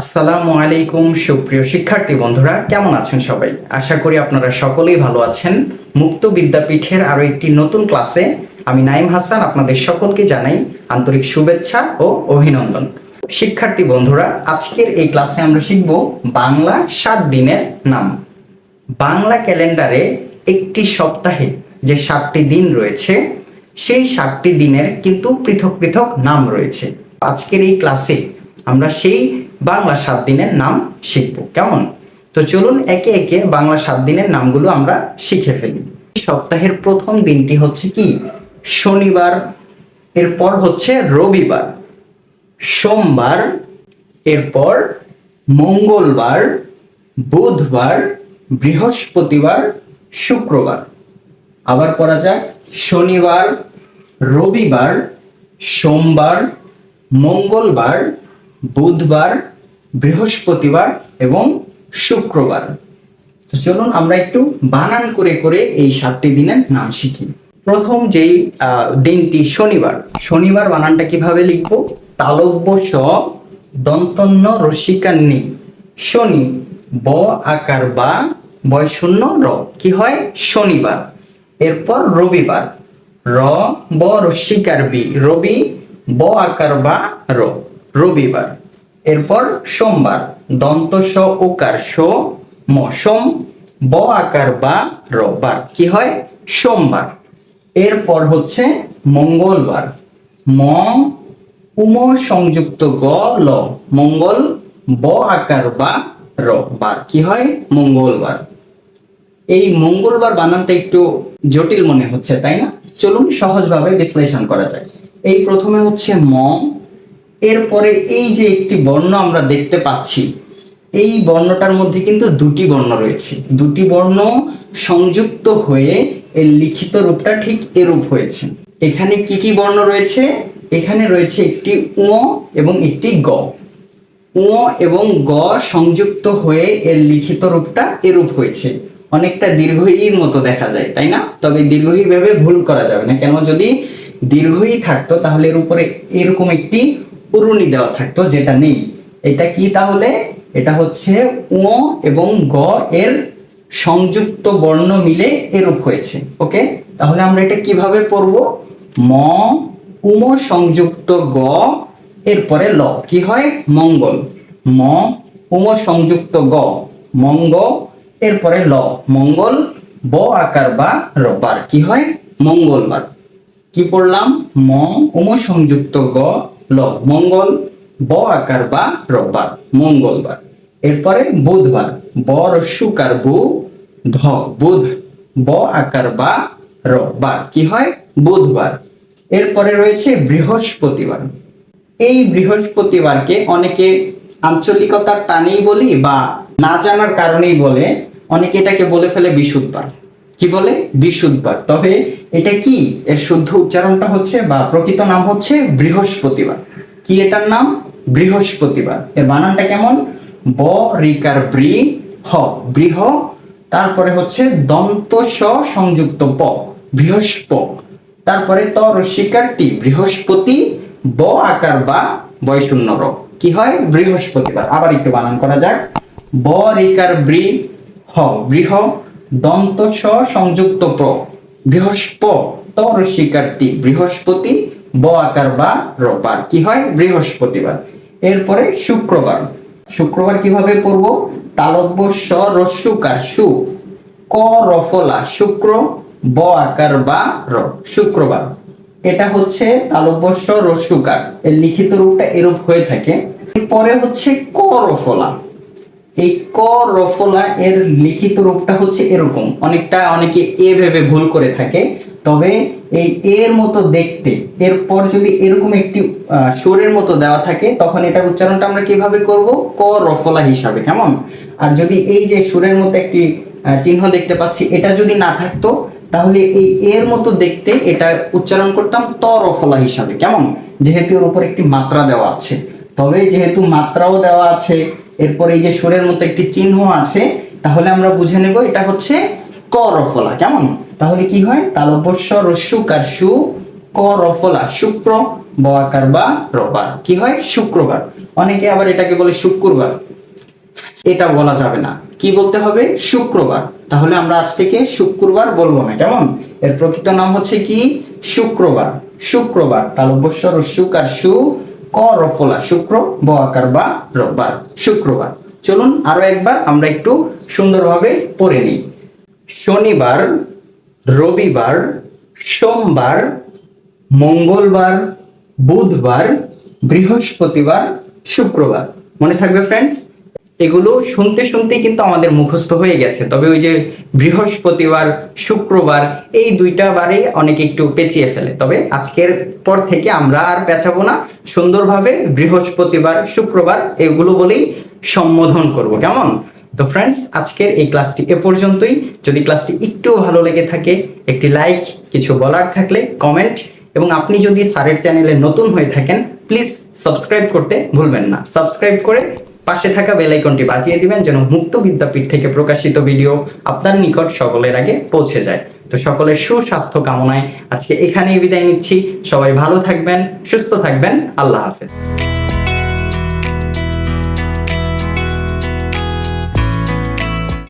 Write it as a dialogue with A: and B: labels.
A: আসসালামু আলাইকুম, সুপ্রিয় শিক্ষার্থী বন্ধুরা, কেমন আছেন সবাই? আশা করি আপনারা সকলেই ভালো আছেন। মুক্ত বিদ্যাপীঠের আরও একটি নতুন ক্লাসে আমি নাইম হাসান আপনাদের সকলকে জানাই আন্তরিক শুভেচ্ছা ও অভিনন্দন। শিক্ষার্থী বন্ধুরা, আজকের এই ক্লাসে আমরা শিখব বাংলা সাত দিনের নাম। বাংলা ক্যালেন্ডারে একটি সপ্তাহে যে সাতটি দিন রয়েছে, সেই সাতটি দিনের কিন্তু পৃথক পৃথক নাম রয়েছে। আজকের এই ক্লাসে আমরা সেই বাংলা সাত দিনের নাম শিখব, কেমন? তো চলুন একে একে বাংলা সাত দিনের নামগুলো আমরা শিখে ফেলি। সপ্তাহের প্রথম দিনটি হচ্ছে কি? শনিবার, এরপর হচ্ছে রবিবার। সোমবার, এরপর মঙ্গলবার, বুধবার, বৃহস্পতিবার, শুক্রবার। আবার পড়া যাক। শনিবার, রবিবার, সোমবার, মঙ্গলবার বুধবার, বৃহস্পতিবার এবং শুক্রবার। তো চলুন আমরা একটু বানান করে করে এই সাতটি দিনের নাম শিখি। প্রথম যেই দিনটি শনিবার। শনিবার বানানটা কীভাবে লিখব? তালব্য স দন্তন্য রসিকান্নি শনি ব আকার বা বয় শূন্য র। কি হয়? শনিবার। এরপর রবিবার। র, ব রস্যিকার বি। রবি, ব আকার বা র। রবিবার। এরপর সোমবার, দন্ত স ওকার সো সোম, ব আকার বা র, বার। কি হয়? সোমবার। এরপর হচ্ছে মঙ্গলবার। ম, উম, সংযুক্ত গ, ল। মঙ্গল, ব আকার বা র, বার। কি হয়? মঙ্গলবার। এই মঙ্গলবার বানানটা একটু জটিল মনে হচ্ছে, তাই না? চলুন সহজভাবে বিশ্লেষণ করা যায় এই প্রথমে হচ্ছে ম এরপরে এই যে একটি বর্ণ আমরা দেখতে পাচ্ছি, এই বর্ণটার মধ্যে কিন্তু দুটি বর্ণ রয়েছে। দুটি বর্ণ সংযুক্ত হয়ে এর লিখিত রূপটা ঠিক এরূপ হয়েছে। এখানে কি কি বর্ণ রয়েছে? এখানে রয়েছে একটি উ এবং একটি গ। উ এবং গ সংযুক্ত হয়ে এর লিখিত রূপটা এরূপ হয়েছে। অনেকটা দীর্ঘইর মতো দেখা যায়, তাই না? তবে দীর্ঘই ভেবে ভুল করা যাবে না। কেন? যদি দীর্ঘই থাকতো, তাহলে এর উপরে এরকম একটি উরুনি দেওয়া থাকতো, যেটা নেই। এটা কি তাহলে? এটা হচ্ছে উ এবং গ এর সংযুক্ত বর্ণ মিলে এরূপ হয়েছে, ওকে? তাহলে আমরা এটা কীভাবে পড়ব? ম, উম সংযুক্ত গ, এরপরে ল। কি হয়? মঙ্গল। ম, উম সংযুক্ত গ, মঙ্গ, এরপরে ল। মঙ্গল, ব আকার বা রবার কি হয়? মঙ্গলবার। কি পড়লাম? ম, উম সংযুক্ত গ ল, মঙ্গল, ব আকার বা রবার মঙ্গলবার। এরপরে বুধবার, ব রস্যুকার বু, ধ, বুধ, ব আকার বা রবার কি হয়? বুধবার। এরপরে রয়েছে বৃহস্পতিবার। এই বৃহস্পতিবারকে অনেকে আঞ্চলিকতার টানেই বলি বা না জানার কারণেই বলে, অনেকে এটাকে বলে ফেলে বিশুদ্ধবার কি বলে? বিশুদ্ধবার তবে এটা কি? এর শুদ্ধ উচ্চারণটা হচ্ছে বা প্রকৃত নাম হচ্ছে বৃহস্পতিবার। কি এটার নাম? বৃহস্পতিবার। এর বানানটা কেমন? ব রিকার ব্রি, হ, বৃহ, তারপরে হচ্ছে দন্ত স সংযুক্ত প, বৃহস্প। তারপরে ত রস্বীকার টি, বৃহস্পতি, ব আকার বা বয়শূন্য র। কি হয়? বৃহস্পতিবার। আবার একটু বানান করা যাক। ব রিকার বৃ হ, বৃহ দন্ত স সংযুক্ত প্র বৃহস্প ত রস্বীকার টি বৃহস্পতি, ব আকার বা রবার কি হয়? বৃহস্পতিবার। এরপরে শুক্রবার। শুক্রবার কীভাবে পড়ব? তালব্য স রস্যুকার সু, ক রফলা, শুক্র, ব আকার বা র শুক্রবার। এটা হচ্ছে তালব্যস্য রস্যুকার এর লিখিত রূপটা এরূপ হয়ে থাকে। পরে হচ্ছে ক রফলা। এই ক রফলা এর লিখিত রূপটা হচ্ছে এরকম। অনেকটা অনেকে এ ভেবে ভুল করে থাকে। তবে এই এর মতো দেখতে, এরপর যদি এরকম একটি সুরের মতো দেওয়া থাকে, তখন এটার উচ্চারণটা আমরা কীভাবে করব? ক রফলা হিসাবে, কেমন? আর যদি এই যে সুরের মতো একটি চিহ্ন দেখতে পাচ্ছি, এটা যদি না থাকতো, তাহলে এই এর মতো দেখতে এটা উচ্চারণ করতাম ত রফলা হিসাবে, কেমন? যেহেতু এর উপর একটি মাত্রা দেওয়া আছে। তবে যেহেতু মাত্রাও দেওয়া আছে এরপর এই যে সুরের মতো একটি চিহ্ন আছে, তাহলে আমরা বুঝে নেব এটা হচ্ছে ক রফলা কেমন? তাহলে কি হয়? তালব্যস্য রস্যুকার সু ক রফলা শুক্র ব আকার বা রবার। কি হয়? শুক্রবার। অনেকে আবার এটাকে বলে শুক্রবার। এটা বলা যাবে না। কি বলতে হবে? শুক্রবার। তাহলে আমরা আজ থেকে শুক্রবার বলব না। কেমন? এর প্রকৃত নাম হচ্ছে কি? শুক্রবার। শুক্রবার। তালব্যস্বর শুক আর সু ক রফলা শুক্র, ব আকার বা রবার শুক্রবার। চলুন আরও একবার আমরা একটু সুন্দরভাবে পড়ে নিই। শনিবার, রবিবার, সোমবার, মঙ্গলবার, বুধবার, বৃহস্পতিবার, শুক্রবার। মনে থাকবে ফ্রেন্ডস এগুলো শুনতে শুনতে কিন্তু আমাদের মুখস্থ হয়ে গেছে। তবে ওই যে বৃহস্পতিবার, শুক্রবার, এই দুইটা বারে অনেকে একটু পেঁচিয়ে ফেলে। তবে আজকের পর থেকে আমরা আর পেঁচাবো না। সুন্দরভাবে বৃহস্পতিবার, শুক্রবার এগুলো বলেই সম্বোধন করব। কেমন? তো ফ্রেন্ডস আজকের এই ক্লাসটি এ পর্যন্তই। যদি ক্লাসটি একটু ভালো লেগে থাকে, একটি লাইক কিছু বলার থাকলে কমেন্ট এবং আপনি যদি স্যারের চ্যানেলে নতুন হয়ে থাকেন প্লিজ সাবস্ক্রাইব করতে ভুলবেন না। সাবস্ক্রাইব করে পাশে থাকা বেল আইকনটি বাজিয়ে দিবেন যেন মুক্ত বিদ্যাপীঠ থেকে প্রকাশিত ভিডিও আপনার নিকট সকলের আগে পৌঁছে যায়। তো সকলের সুস্বাস্থ্য কামনায় আজকে এখানেই বিদায় নিচ্ছি। সবাই ভালো থাকবেন, সুস্থ থাকবেন। আল্লাহ হাফেজ।